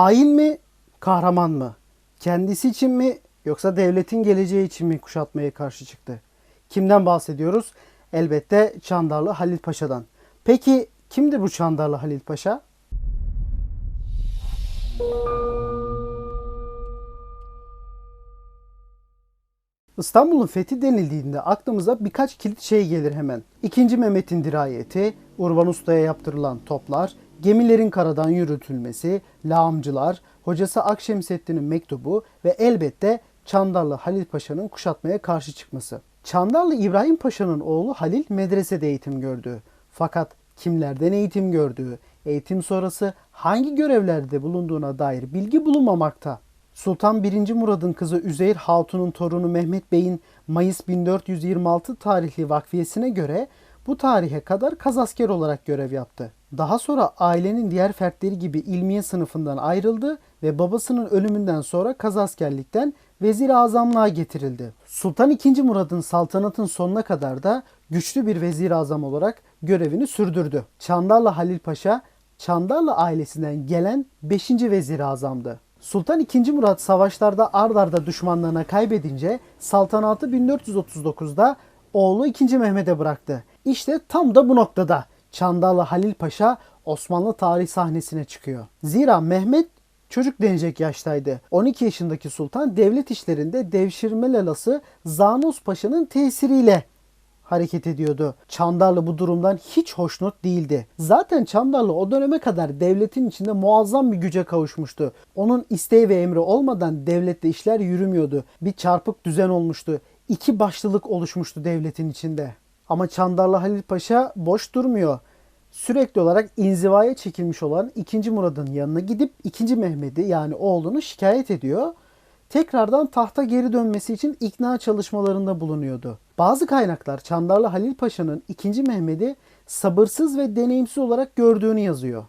Hain mi, kahraman mı? Kendisi için mi yoksa devletin geleceği için mi kuşatmaya karşı çıktı? Kimden bahsediyoruz? Elbette Çandarlı Halil Paşa'dan. Peki kimdi bu Çandarlı Halil Paşa? İstanbul'un fethi denildiğinde aklımıza birkaç kilit şey gelir hemen. İkinci Mehmet'in dirayeti, Urban Usta'ya yaptırılan toplar, gemilerin karadan yürütülmesi, lağımcılar, hocası Akşemseddin'in mektubu ve elbette Çandarlı Halil Paşa'nın kuşatmaya karşı çıkması. Çandarlı İbrahim Paşa'nın oğlu Halil medresede eğitim gördü. Fakat kimlerden eğitim gördüğü, eğitim sonrası hangi görevlerde bulunduğuna dair bilgi bulunmamakta. Sultan 1. Murad'ın kızı Üzeyir Hatun'un torunu Mehmet Bey'in Mayıs 1426 tarihli vakfiyesine göre bu tarihe kadar kazasker olarak görev yaptı. Daha sonra ailenin diğer fertleri gibi ilmiye sınıfından ayrıldı ve babasının ölümünden sonra kazaskerlikten vezir azamlığa getirildi. Sultan II. Murad'ın saltanatın sonuna kadar da güçlü bir vezir azam olarak görevini sürdürdü. Çandarlı Halil Paşa, Çandarlı ailesinden gelen 5. vezir azamdı. Sultan II. Murat savaşlarda ard arda düşmanlarına kaybedince saltanatı 1439'da oğlu 2. Mehmet'e bıraktı. İşte tam da bu noktada Çandarlı Halil Paşa Osmanlı tarih sahnesine çıkıyor. Zira Mehmet çocuk denecek yaştaydı. 12 yaşındaki sultan devlet işlerinde devşirme lalası Zanos Paşa'nın tesiriyle hareket ediyordu. Çandarlı bu durumdan hiç hoşnut değildi. Zaten Çandarlı o döneme kadar devletin içinde muazzam bir güce kavuşmuştu. Onun isteği ve emri olmadan devlette işler yürümüyordu. Bir çarpık düzen olmuştu. İki başlılık oluşmuştu devletin içinde. Ama Çandarlı Halil Paşa boş durmuyor. Sürekli olarak inzivaya çekilmiş olan 2. Murad'ın yanına gidip 2. Mehmet'i yani oğlunu şikayet ediyor tekrardan tahta geri dönmesi için ikna çalışmalarında bulunuyordu. Bazı kaynaklar Çandarlı Halil Paşa'nın 2. Mehmet'i sabırsız ve deneyimsiz olarak gördüğünü yazıyor.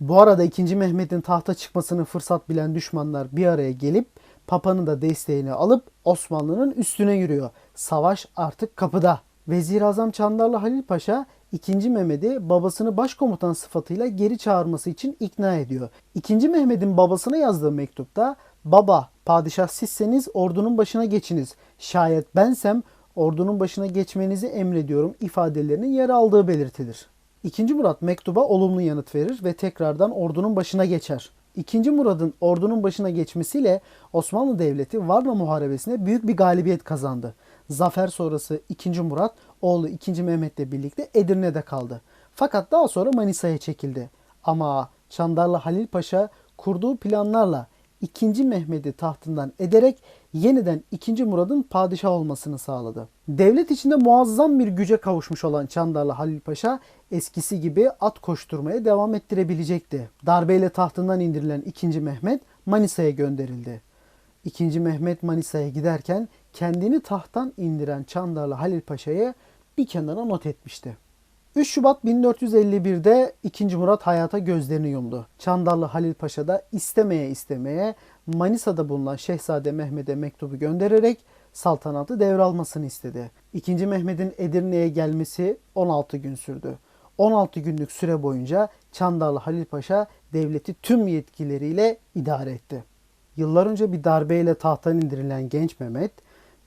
Bu arada 2. Mehmet'in tahta çıkmasını fırsat bilen düşmanlar bir araya gelip Papa'nın da desteğini alıp Osmanlı'nın üstüne yürüyor. Savaş artık kapıda. Vezir Azam Çandarlı Halil Paşa 2. Mehmet'i babasını başkomutan sıfatıyla geri çağırması için ikna ediyor. 2. Mehmet'in babasına yazdığı mektupta Baba, padişah sizseniz ordunun başına geçiniz. Şayet bensem ordunun başına geçmenizi emrediyorum ifadelerinin yer aldığı belirtilir. İkinci Murat mektuba olumlu yanıt verir ve tekrardan ordunun başına geçer. İkinci Murad'ın ordunun başına geçmesiyle Osmanlı Devleti Varna Muharebesi'ne büyük bir galibiyet kazandı. Zafer sonrası 2. Murat oğlu 2. Mehmet'le birlikte Edirne'de kaldı. Fakat daha sonra Manisa'ya çekildi. Ama Çandarlı Halil Paşa kurduğu planlarla 2. Mehmet'i tahtından ederek yeniden 2. Murad'ın padişah olmasını sağladı. Devlet içinde muazzam bir güce kavuşmuş olan Çandarlı Halil Paşa eskisi gibi at koşturmaya devam ettirebilecekti. Darbeyle tahtından indirilen 2. Mehmet Manisa'ya gönderildi. 2. Mehmet Manisa'ya giderken kendini tahttan indiren Çandarlı Halil Paşa'ya bir kenara not etmişti. 3 Şubat 1451'de 2. Murat hayata gözlerini yumdu. Çandarlı Halil Paşa da istemeye istemeye Manisa'da bulunan Şehzade Mehmet'e mektubu göndererek saltanatı devralmasını istedi. 2. Mehmet'in Edirne'ye gelmesi 16 gün sürdü. 16 günlük süre boyunca Çandarlı Halil Paşa devleti tüm yetkileriyle idare etti. Yıllar önce bir darbeyle tahttan indirilen genç Mehmet,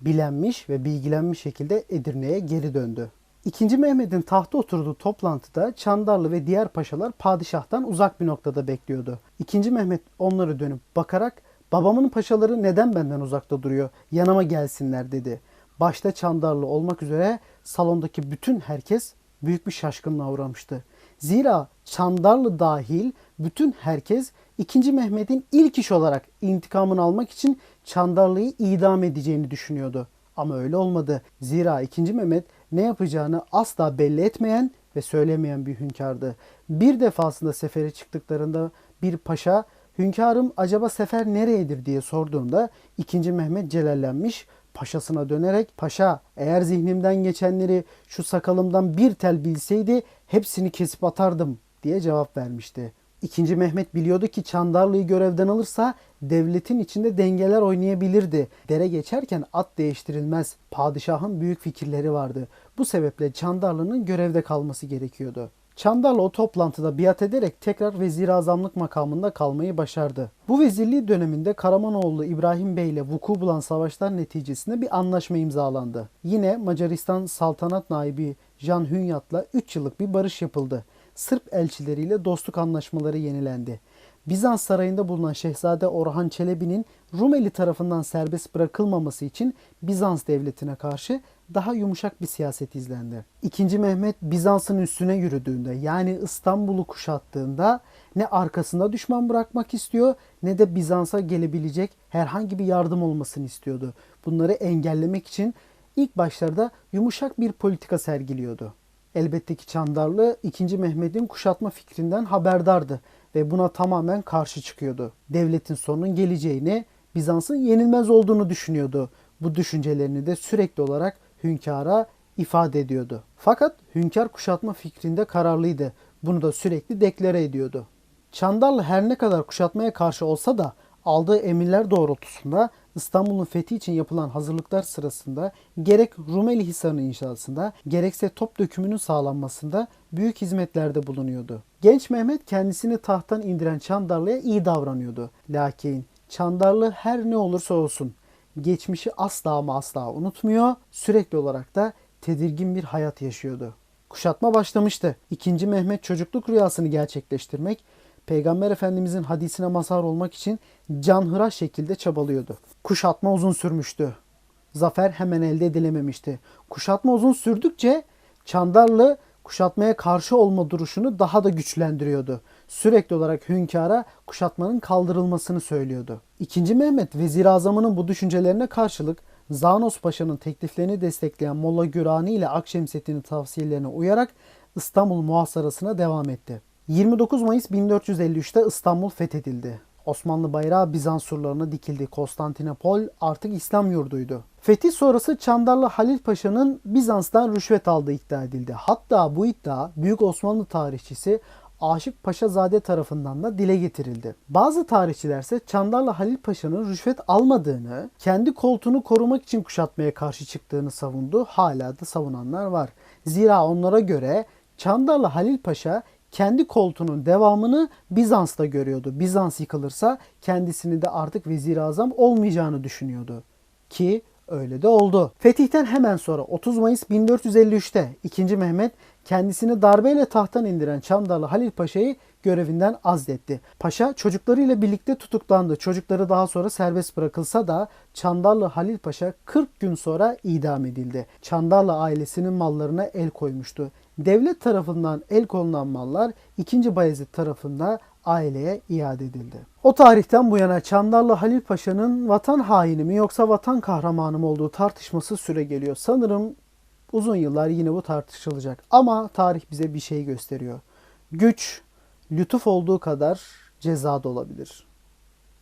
bilenmiş ve bilgilenmiş şekilde Edirne'ye geri döndü. İkinci Mehmet'in tahta oturduğu toplantıda Çandarlı ve diğer paşalar padişahtan uzak bir noktada bekliyordu. İkinci Mehmet onları dönüp bakarak babamın paşaları neden benden uzakta duruyor yanıma gelsinler dedi. Başta Çandarlı olmak üzere salondaki bütün herkes büyük bir şaşkınlığa uğramıştı. Zira Çandarlı dahil bütün herkes 2. Mehmet'in ilk iş olarak intikamını almak için Çandarlı'yı idam edeceğini düşünüyordu. Ama öyle olmadı. Zira 2. Mehmet ne yapacağını asla belli etmeyen ve söylemeyen bir hünkârdı. Bir defasında sefere çıktıklarında bir paşa hünkârım acaba sefer nereyedir diye sorduğunda 2. Mehmet celallenmiş paşasına dönerek paşa eğer zihnimden geçenleri şu sakalımdan bir tel bilseydi hepsini kesip atardım diye cevap vermişti. İkinci Mehmet biliyordu ki Çandarlı'yı görevden alırsa devletin içinde dengeler oynayabilirdi. Dere geçerken at değiştirilmez. Padişahın büyük fikirleri vardı. Bu sebeple Çandarlı'nın görevde kalması gerekiyordu. Çandarlı o toplantıda biat ederek tekrar vezir azamlık makamında kalmayı başardı. Bu vezirliği döneminde Karamanoğlu İbrahim Bey ile vuku bulan savaşlar neticesinde bir anlaşma imzalandı. Yine Macaristan saltanat naibi Jan Hunyad'la 3 yıllık bir barış yapıldı. Sırp elçileriyle dostluk anlaşmaları yenilendi. Bizans sarayında bulunan Şehzade Orhan Çelebi'nin Rumeli tarafından serbest bırakılmaması için Bizans devletine karşı daha yumuşak bir siyaset izlendi. İkinci Mehmet Bizans'ın üstüne yürüdüğünde yani İstanbul'u kuşattığında ne arkasında düşman bırakmak istiyor ne de Bizans'a gelebilecek herhangi bir yardım olmasını istiyordu. Bunları engellemek için ilk başlarda yumuşak bir politika sergiliyordu. Elbette ki Çandarlı 2. Mehmet'in kuşatma fikrinden haberdardı ve buna tamamen karşı çıkıyordu. Devletin sonunun geleceğini, Bizans'ın yenilmez olduğunu düşünüyordu. Bu düşüncelerini de sürekli olarak hünkâra ifade ediyordu. Fakat hünkâr kuşatma fikrinde kararlıydı. Bunu da sürekli deklare ediyordu. Çandarlı her ne kadar kuşatmaya karşı olsa da aldığı emirler doğrultusunda İstanbul'un fethi için yapılan hazırlıklar sırasında gerek Rumeli Hisarı'nın inşasında gerekse top dökümünün sağlanmasında büyük hizmetlerde bulunuyordu. Genç Mehmet kendisini tahttan indiren Çandarlı'ya iyi davranıyordu. Lakin Çandarlı her ne olursa olsun geçmişi asla ama asla unutmuyor. Sürekli olarak da tedirgin bir hayat yaşıyordu. Kuşatma başlamıştı. İkinci Mehmet çocukluk rüyasını gerçekleştirmek, Peygamber Efendimizin hadisine mazhar olmak için canhıra şekilde çabalıyordu. Kuşatma uzun sürmüştü. Zafer hemen elde edilememişti. Kuşatma uzun sürdükçe Çandarlı kuşatmaya karşı olma duruşunu daha da güçlendiriyordu. Sürekli olarak hünkâra kuşatmanın kaldırılmasını söylüyordu. İkinci Mehmet Vezir Azam'ın bu düşüncelerine karşılık Zanos Paşa'nın tekliflerini destekleyen Molla Gürani ile Akşemseddin'in tavsiyelerine uyarak İstanbul muhasarasına devam etti. 29 Mayıs 1453'te İstanbul fethedildi. Osmanlı bayrağı Bizans surlarına dikildi. Konstantinopol artık İslam yurduydu. Fetih sonrası Çandarlı Halil Paşa'nın Bizans'tan rüşvet aldığı iddia edildi. Hatta bu iddia Büyük Osmanlı tarihçisi Aşık Paşazade tarafından da dile getirildi. Bazı tarihçiler ise Çandarlı Halil Paşa'nın rüşvet almadığını, kendi koltuğunu korumak için kuşatmaya karşı çıktığını savundu. Hala da savunanlar var. Zira onlara göre Çandarlı Halil Paşa kendi koltuğunun devamını Bizans'ta görüyordu. Bizans yıkılırsa kendisini de artık vezir azam olmayacağını düşünüyordu. Ki öyle de oldu. Fetihten hemen sonra 30 Mayıs 1453'te 2. Mehmet kendisini darbeyle tahttan indiren Çandarlı Halil Paşa'yı görevinden azletti. Paşa çocuklarıyla birlikte tutuklandı. Çocukları daha sonra serbest bırakılsa da Çandarlı Halil Paşa 40 gün sonra idam edildi. Çandarlı ailesinin mallarına el koymuştu. Devlet tarafından el konulan mallar 2. Bayezid tarafından aileye iade edildi. O tarihten bu yana Çandarlı Halil Paşa'nın vatan haini mi yoksa vatan kahramanı mı olduğu tartışması süre geliyor. Sanırım uzun yıllar yine bu tartışılacak. Ama tarih bize bir şey gösteriyor. Güç lütuf olduğu kadar ceza da olabilir.